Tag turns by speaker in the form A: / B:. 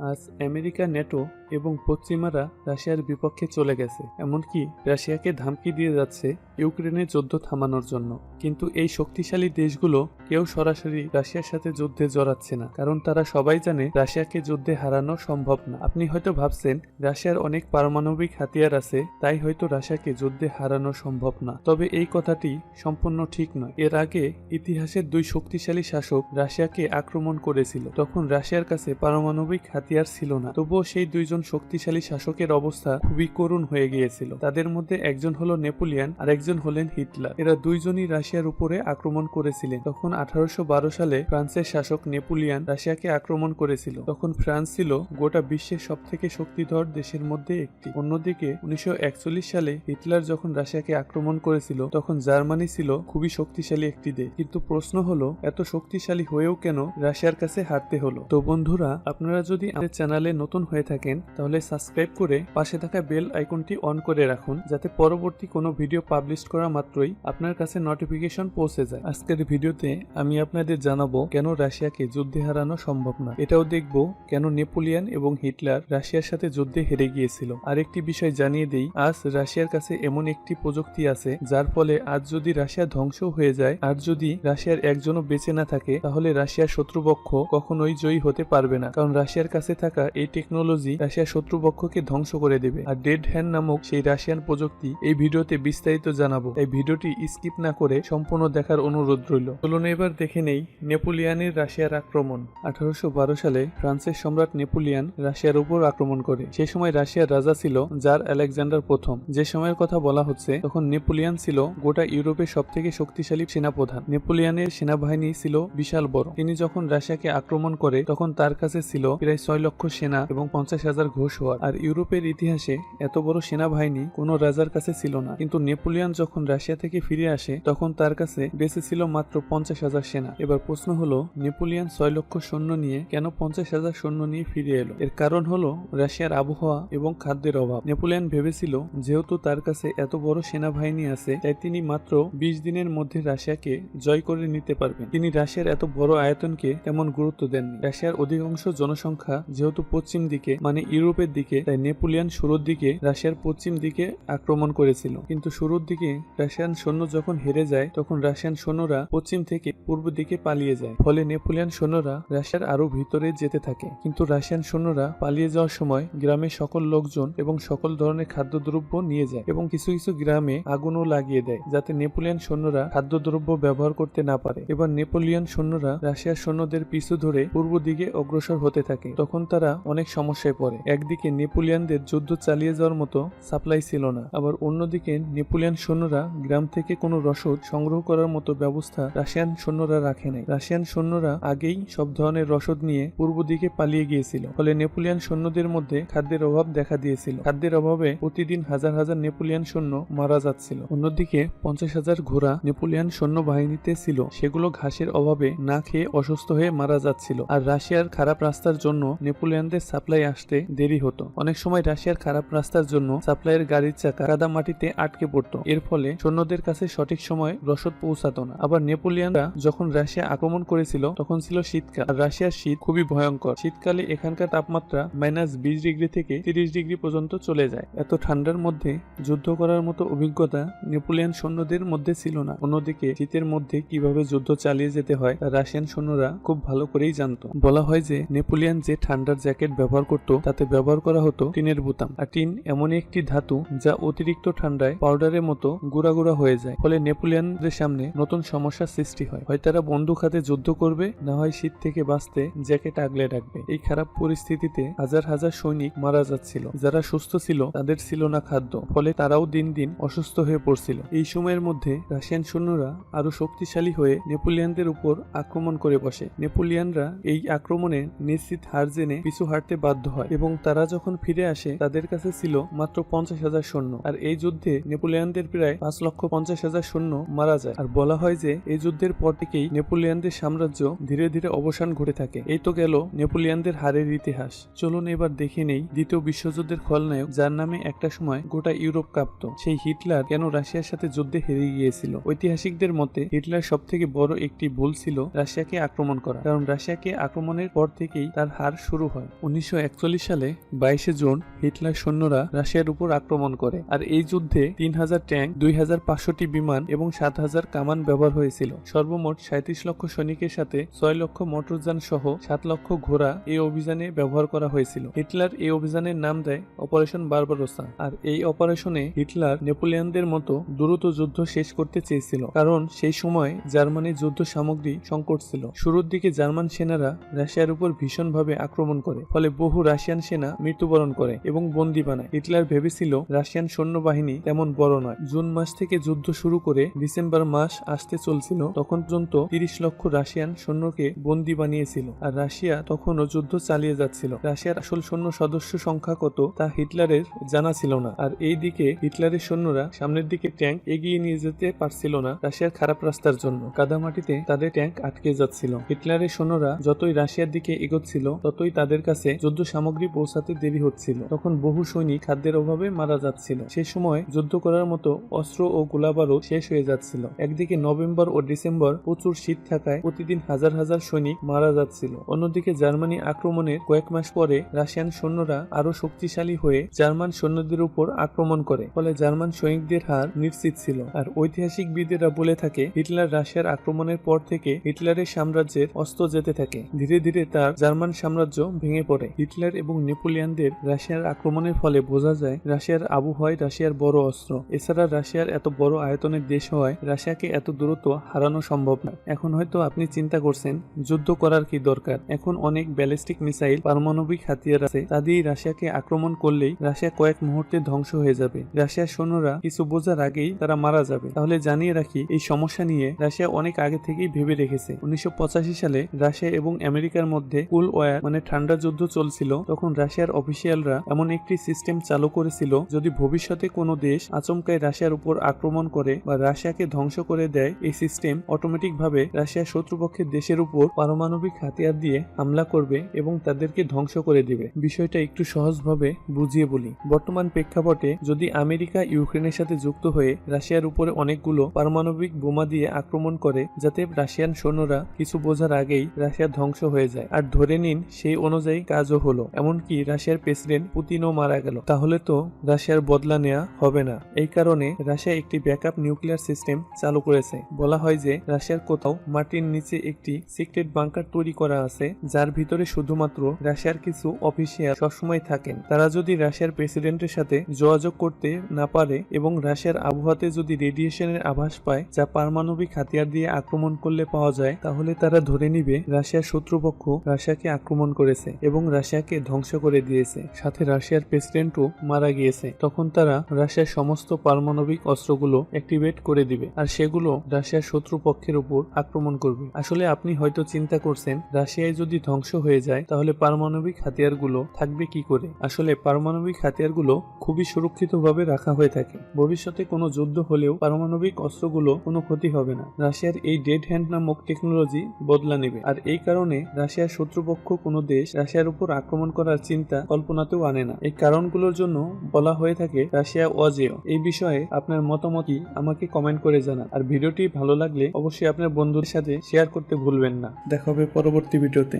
A: আজ America NATO এবং পশ্চিমারা রাশিয়ার বিপক্ষে চলে গেছে। এমনকি রাশিয়াকে ধমকি দিয়ে যাচ্ছে ইউক্রেনের যুদ্ধ থামানোর জন্য। কিন্তু এই শক্তিশালী দেশগুলো কেউ সরাসরি রাশিয়ার সাথে যুদ্ধে জড়াচ্ছে না, কারণ তারা সবাই জানে রাশিয়াকে যুদ্ধে হারানো সম্ভব না। আপনি হয়তো ভাবছেন, রাশিয়ার অনেক পারমাণবিক হাতিয়ার আছে, তাই হয়তো রাশিয়াকে যুদ্ধে হারানো সম্ভব না। তবে এই কথাটি সম্পূর্ণ ঠিক নয়। এর আগে ইতিহাসের দুই শক্তিশালী শাসক রাশিয়াকে আক্রমণ করেছিল, তখন রাশিয়ার কাছে পারমাণবিক হাতিয়ার ছিল না। তবুও সেই দুইজন শক্তিশালী শাসকের অবস্থা খুবই করুণ হয়ে গিয়েছিল। তাদের মধ্যে একজন হলো নেপোলিয়ান আর একজন হলেন হিটলার। এরা দুইজনই রাশিয়ার উপরে আক্রমণ করেছিলেন। তখন আঠারোশো বারো সালে ফ্রান্সের শাসক নেপোলিয়ান রাশিয়াকে আক্রমণ করেছিল। তখন ফ্রান্স ছিল গোটা বিশ্বের সব থেকে শক্তিধর দেশের মধ্যে একটি। অন্যদিকে উনিশশো একচল্লিশ সালে হিটলার যখন রাশিয়াকে আক্রমণ করেছিল, তখন জার্মানি ছিল খুবই শক্তিশালী একটি দেশ। কিন্তু প্রশ্ন হলো, এত শক্তিশালী হয়েও কেন রাশিয়ার কাছে হারতে হলো? তো বন্ধুরা, আপনারা যদি আমাদের চ্যানেলে নতুন হয়ে থাকেন তাহলে সাবস্ক্রাইব করে পাশে থাকা বেল আইকনটি অন করে রাখুন, যাতে পরবর্তী কোনো ভিডিও পাবলিশ করা মাত্রই আপনার কাছে নোটিফিকেশন পৌঁছে যায়। আজকের ভিডিওতে আমি আপনাদের জানাব, কেন রাশিয়াকে যুদ্ধে হারানো সম্ভব না? এটাও দেখব, কেন নেপোলিয়ান এবং হিটলার রাশিয়ার সাথে যুদ্ধে হেরে গিয়েছিল। আরেকটি বিষয় জানিয়ে দেই, আজ রাশিয়ার কাছে এমন একটি প্রযুক্তি আছে, যার ফলে আজ যদি রাশিয়া ধ্বংস হয়ে যায়, আর যদি রাশিয়ার একজনও বেঁচে না থাকে, তাহলে রাশিয়ার শত্রুপক্ষ কখনোই জয়ী হতে পারবে না। কারণ রাশিয়ার কাছে থাকা এই টেকনোলজি রাশিয়ার শত্রুপক্ষকে ধ্বংস করে দেবে। আর ডেড হ্যান্ড নামক সেই রাশিয়ান প্রযুক্তি এই ভিডিওতে বিস্তারিত জানাব। এই ভিডিওটি স্কিপ না করে সম্পূর্ণ দেখার অনুরোধ রইল। চলুন এবার দেখে নেই নেপোলিয়ানের রাশিয়ার আক্রমণ। আঠারোশো সালে ফ্রান্সের সম্রাট নেপোলিয়ান রাশিয়ার উপর আক্রমণ করে। সে সময় রাশিয়ার রাজা ছিল যার আলেকজান্ডার প্রথম। যে সময়ের কথা বলা হচ্ছে, তখন নেপোলিয়ান ছিল গোটা ইউরোপের সব থেকে শক্তিশালী সেনাপ্রধান। নেপোলিয়ানের সেনাবাহিনী ছিল বিশাল বড়। তিনি যখন রাশিয়াকে আক্রমণ করে, তখন তার কাছে ছিল প্রায় ছয় লক্ষ সেনা এবং পঞ্চাশ হাজার ঘোষওয়ার আর ইউরোপের ইতিহাসে এত বড় সেনাবাহিনী কোনো রাজার কাছে ছিল না। কিন্তু নেপোলিয়ান যখন রাশিয়া থেকে ফিরে আসে, তখন তার কাছে বেঁচে ছিল মাত্র পঞ্চাশ হাজার সেনা। এবার প্রশ্ন হলো, নেপোলিয়ান ছয় লক্ষ সৈন্য নিয়ে কেন পঞ্চাশ হাজার সৈন্য নিয়ে ফিরে এলো? এর কারণ হলো রাশিয়ার আবহাওয়া এবং খাদ্যের অভাব। নেপোলিয়ান ভেবেছিল, যেহেতু তার কাছে এত বড় সেনাবাহিনী আছে, তাই তিনি মাত্র বিশ দিনের মধ্যে রাশিয়াকে জয় করে নিতে পারবেন। তিনি রাশিয়ার এত বড় আয়তনকে তেমন গুরুত্ব দেননি। রাশিয়ার অধিকাংশ জনসংখ্যা যেহেতু পশ্চিম দিকে মানে ইউরোপের দিকে, তাই নেপোলিয়ান শুরুর দিকে রাশিয়ার পশ্চিম দিকে আক্রমণ করেছিল। কিন্তু শুরুর দিকে রাশিয়ান সৈন্য যখন হেরে যায়, তখন রাশিয়ান সৈন্যরা পশ্চিম থেকে পূর্ব দিকে পালিয়ে যায়। ফলে নেপোলিয়ান সৈন্যরা রাশিয়ার আরও ভিতরে যেতে থাকে। কিন্তু রাশিয়ান সৈন্যরা পালিয়ে যাওয়ার সময় গ্রামের সকল লোকজন এবং সকল ধরনের খাদ্যদ্রব্য নিয়ে যায় এবং কিছু কিছু গ্রামে আগুনও লাগিয়ে দেয়, যাতে নেপোলিয়ান সৈন্যরা খাদ্যদ্রব্য ব্যবহার করতে না পারে। এবার নেপোলিয়ান সৈন্যরা রাশিয়ার সৈন্যদের পিছু ধরে পূর্ব দিকে অগ্রসর হতে থাকে। তখন তারা অনেক সমস্যায় পড়ে। একদিকে নেপোলিয়ানদের যুদ্ধ চালিয়ে যাওয়ার মতো সাপ্লাই ছিল না। আবার অন্যদিকে নেপোলিয়ান সৈন্যরা গ্রাম থেকে কোনো রসদ সংগ্রহ করার মতো ব্যবস্থা রাশিয়ান সৈন্যরা রাখে নাই। রাশিয়ান সৈন্যরা আগেই সব ধরনের রসদ নিয়ে পূর্ব দিকে পালিয়ে গিয়েছিল। ফলে নেপোলিয়ান সৈন্যদের মধ্যে খাদ্যের অভাব দেখা দিয়েছিল। খাদ্যের অভাবে প্রতিদিন হাজার হাজার নেপোলিয়ান সৈন্য মারা যাচ্ছিল। অন্যদিকে পঞ্চাশ হাজার ঘোড়া নেপোলিয়ান সৈন্য বাহিনীতে ছিল। সেগুলো ঘাসের অভাবে না খেয়ে অসুস্থ হয়ে মারা যাচ্ছিল। আর রাশিয়ার খারাপ রাস্তার জন্য নেপোলিয়ানদের সাপ্লাই আসতে দেরি হতো। অনেক সময় রাশিয়ার খারাপ রাস্তার জন্য সাপ্লাইয়ের গাড়ির চাকা কাদা মাটিতে আটকে পড়তো। এর ফলে সৈন্যদের কাছে সঠিক সময় রসদ পৌঁছাতো না। আবার নেপোলিয়ানরা যখন রাশিয়া আক্রমণ করেছিল, তখন ছিল শীতকাল। আর রাশিয়ার শীত খুবই ভয়ঙ্কর। শীতকালে এখানকার তাপমাত্রা মাইনাস বিশ ডিগ্রি থেকে তিরিশ ডিগ্রি পর্যন্ত চলে যায়। এত ঠান্ডার মধ্যে যুদ্ধ করার মতো অভিজ্ঞতা নেপোলিয়ান সৈন্যদের মধ্যে ছিল না। অন্যদিকে শীতের মধ্যে কীভাবে যুদ্ধ চালিয়ে যেতে হয়, তা রাশিয়ান সৈন্যরা খুব ভালো করেই জানতো। বলা হয় যে, নেপোলিয়ান যে ঠান্ডার জ্যাকেট ব্যবহার করত, তাতে ব্যবহার করা হতো টিনের বোতাম। আর টিন এমনই একটি ধাতু যা অতিরিক্ত ঠান্ডায় পাউডারের মতো গুঁড়া গুঁড়া হয়ে যায়। ফলে নেপোলিয়ানদের সামনে নতুন সমস্যার সৃষ্টি হয়। হয় তারা বন্দুক হাতে যুদ্ধ করবে, না হয় শীত থেকে বাঁচতে জ্যাকেট আগলে রাখবে। এই খারাপ পরিস্থিতিতে হাজার হাজার সৈনিক মারা যাচ্ছিল। যারা সুস্থ ছিল, তাদের ছিল না খাদ্য। ফলে তারাও দিন দিন অসুস্থ হয়ে পড়ছিল। এই সময়ের মধ্যে রাশিয়ান সৈন্যরা আরও শক্তিশালী হয়ে নেপোলিয়ানদের উপর আক্রমণ করে বসে। নেপোলিয়ানরা এই আক্রমণে নিশ্চিত হার জেনে পিছু হারতে বাধ্য হয় এবং এবং তারা যখন ফিরে আসে, তাদের কাছে ছিল মাত্র পঞ্চাশ হাজার সৈন্য। আর এই যুদ্ধে নেপোলিয়ানদের প্রায় পাঁচ লক্ষ পঞ্চাশ হাজার সৈন্য মারা যায়। আর বলা হয় যে, এই যুদ্ধের পর থেকেই নেপোলিয়ানদের সাম্রাজ্য ধীরে ধীরে অবসান ঘটে থাকে। এই তো গেল নেপোলিয়ানদের হারের ইতিহাস। চলুন এবার দেখে নেই দ্বিতীয় বিশ্বযুদ্ধের খলনায়ক, যার নামে একটা সময় গোটা ইউরোপ কাঁপত। সেই হিটলার কেন রাশিয়ার সাথে যুদ্ধে হেরে গিয়েছিল? ঐতিহাসিকদের মতে, হিটলার সব থেকে বড় একটি ভুল ছিল রাশিয়াকে আক্রমণ করা। কারণ রাশিয়াকে আক্রমণের পর থেকেই তার হার শুরু হয়। উনিশশো সালে বাইশে জুন হিটলার সৈন্যরা রাশিয়ার উপর আক্রমণ করে। আর এই যুদ্ধে তিন হাজার ট্যাঙ্ক দুই হাজার পাঁচশোটি বিমান এবং সাত হাজার কামান ব্যবহার হয়েছিল। সর্বমোট সাঁত্রিশ লক্ষ সৈনিকের সাথে ছয় লক্ষ মোটরযান সহ সাত লক্ষ ঘোড়া এই অভিযানে ব্যবহার করা হয়েছিল। হিটলার এই অভিযানের নাম দেয় অপারেশন বারবারোসা। আর এই অপারেশনে হিটলার নেপোলিয়ানদের মতো দ্রুত যুদ্ধ শেষ করতে চেয়েছিল, কারণ সেই সময় জার্মানির যুদ্ধ সামগ্রী সংকট ছিল। শুরুর দিকে জার্মান সেনারা রাশিয়ার উপর ভীষণভাবে আক্রমণ করে, ফলে বহু রাশিয়ান সেনা মৃত্যুবরণ করে এবং বন্দী বানায়। হিটলার ভেবেছিল রাশিয়ান সৈন্যবাহিনী তেমন বড় নয়। জুন মাস থেকে যুদ্ধ শুরু করে ডিসেম্বর মাস আসতে চলছিল, তখন পর্যন্ত তিরিশ লক্ষ রাশিয়ান সৈন্যকে বন্দী বানিয়েছিল, আর রাশিয়া তখনও যুদ্ধ চালিয়ে যাচ্ছিল। রাশিয়ার আসল সৈন্য সদস্য সংখ্যা কত তা হিটলারের জানা ছিল না, আর এই দিকে হিটলারের সৈন্যরা সামনের দিকে ট্যাঙ্ক এগিয়ে নিয়ে যেতে পারছিল না রাশিয়ার খারাপ রাস্তার জন্য। কাদামাটিতে তাদের ট্যাঙ্ক আটকে যাচ্ছিল। হিটলারের সৈন্যরা যতই রাশিয়ার দিকে এগোচ্ছিল, ততই তাদের কাছে যুদ্ধ সামগ্রী পৌঁছাতে দেরি হচ্ছিল। তখন বহু সৈনিক খাদ্যের অভাবে মারা যাচ্ছিল। সে সময় যুদ্ধ করার মতো অস্ত্র ও গোলাবারুদ শেষ হয়ে যাচ্ছিল। একদিকে নভেম্বর ও ডিসেম্বর প্রচুর শীত থাকায় প্রতিদিন হাজার হাজার সৈনিক মারা যাচ্ছিল। অন্যদিকে জার্মানি আক্রমণের কয়েক মাস পরে রাশিয়ান সৈন্যরা আরও শক্তিশালী হয়ে জার্মান সৈন্যদের উপর আক্রমণ করে, ফলে জার্মান সৈনিকদের হার নিশ্চিত ছিল। আর ঐতিহাসিকবিদেরা বলে থাকে, হিটলার রাশিয়ার আক্রমণের পর থেকে হিটলারের সাম্রাজ্যের অস্ত যেতে থাকে। ধীরে ধীরে তার জার্মান সাম্রাজ্য ভেঙে পড়ে। হিটলার এবং নেপোলিয়ানদের রাশিয়ার আক্রমণের ফলে বোঝা যায়, রাশিয়ার আবহাওয়ায় রাশিয়ার বড় অস্ত্র। এছাড়া রাশিয়ার এত বড় আয়তনের দেশ হওয়ায় রাশিয়াকে এত দ্রুত হারানো সম্ভব না। এখন হয়তো আপনি চিন্তা করছেন, যুদ্ধ করার কি দরকার? এখন অনেক ব্যালিস্টিক মিসাইল, পারমাণবিক হাতিয়ার আছে, তা দিয়ে রাশিয়াকে আক্রমণ করলেই রাশিয়া কয়েক মুহূর্তে ধ্বংস হয়ে যাবে। রাশিয়ার সৈন্যরা কিছু বোঝার আগেই তারা মারা যাবে। তাহলে জানিয়ে রাখি, এই সমস্যা নিয়ে রাশিয়া অনেক আগে থেকেই ভেবে রেখেছে। উনিশশো পঁচাশি সালে রাশিয়া এবং আমেরিকার মধ্যে কুল ওয়ার মানে ঠান্ডা যুদ্ধ চলছিল, তখন রাশিয়ার অফিসিয়ালরা এমন একটি সিস্টেম চালু করেছিল যদি ভবিষ্যতে কোনো দেশ আচমকায় রাশিয়ার উপর আক্রমণ করে বা রাশিয়াকে ধ্বংস করে দেয়, এই সিস্টেম অটোমেটিক ভাবে রাশিয়ার শত্রুপক্ষের দেশের উপর পারমাণবিক হাতিয়ার দিয়ে হামলা করবে এবং তাদেরকে ধ্বংস করে দিবে। বিষয়টা একটু সহজভাবে বুঝিয়ে বলি। বর্তমান প্রেক্ষাপটে যদি আমেরিকা ইউক্রেনের সাথে যুক্ত হয়ে রাশিয়ার উপরে অনেকগুলো পারমাণবিক বোমা দিয়ে আক্রমণ করে, যাতে রাশিয়ান সৈন্যরা কিছু বোঝার আগেই রাশিয়া ধ্বংস হয়ে যায়। আর ধরে নিন, সেই অনুযায়ী কাজও হলো। এমনকি রাশিয়ার প্রেসিডেন্ট পুতিনও মারা গেল। তাহলে তো রাশিয়ার বদলা নেওয়া হবে না। এই কারণে রাশিয়া একটি ব্যাকআপ নিউক্লিয়ার সিস্টেম চালু করেছে। বলা হয় যে রাশিয়ার কোথাও মাটির নিচে একটি সিক্রেট বাংকার তৈরি করা আছে, যার ভিতরে শুধুমাত্র রাশিয়ার কিছু অফিসিয়াল সবসময় থাকেন। তারা যদি রাশিয়ার প্রেসিডেন্টের সাথে যোগাযোগ করতে না পারে এবং রাশিয়ার আবহাওয়াতে যদি রেডিয়েশনের আভাস পায়, যা পারমাণবিক হাতিয়ার দিয়ে আক্রমণ করলে পাওয়া যায়, তাহলে তারা ধরে নিবে রাশিয়ার শত্রুপক্ষ রাশিয়াকে আক্রমণ করেছে এবং রাশিয়াকে ধ্বংস করে দিয়েছে। সাথে রাশিয়ার প্রেসিডেন্টও মারা গিয়েছে। তখন তারা রাশিয়ার সমস্ত পারমাণবিক অস্ত্রগুলো অ্যাক্টিভেট করে দিবে আর সেগুলো রাশিয়ার শত্রুপক্ষের উপর আক্রমণ করবে। আসলে আপনি হয়তো চিন্তা করছেন রাশিয়ায় যদি ধ্বংস হয়ে যায়, তাহলে পারমাণবিক হাতিয়ারগুলো থাকবে কি করে? আসলে পারমাণবিক হাতিয়ারগুলো খুবই সুরক্ষিতভাবে রাখা হয়ে থাকে। ভবিষ্যতে কোনো যুদ্ধ হলেও পারমাণবিক অস্ত্রগুলো কোনো ক্ষতি হবে না। রাশিয়ার এই ডেড হ্যান্ড নামক টেকনোলজি বদলা নেবে। আর এই কারণে রাশিয়ার শত্রুপক্ষ কোনো দেশ রাশিয়ার উপর আক্রমণ করার চিন্তা কল্পনাতেও আনে না। এই কারণগুলোর জন্য বলা হয়ে থাকে, রাশিয়া অজেয়। এই বিষয়ে আপনার মতামতই আমাকে কমেন্ট করে জানান। আর ভিডিওটি ভালো লাগলে অবশ্যই আপনার বন্ধুদের সাথে শেয়ার করতে ভুলবেন না। দেখা হবে পরবর্তী ভিডিওতে।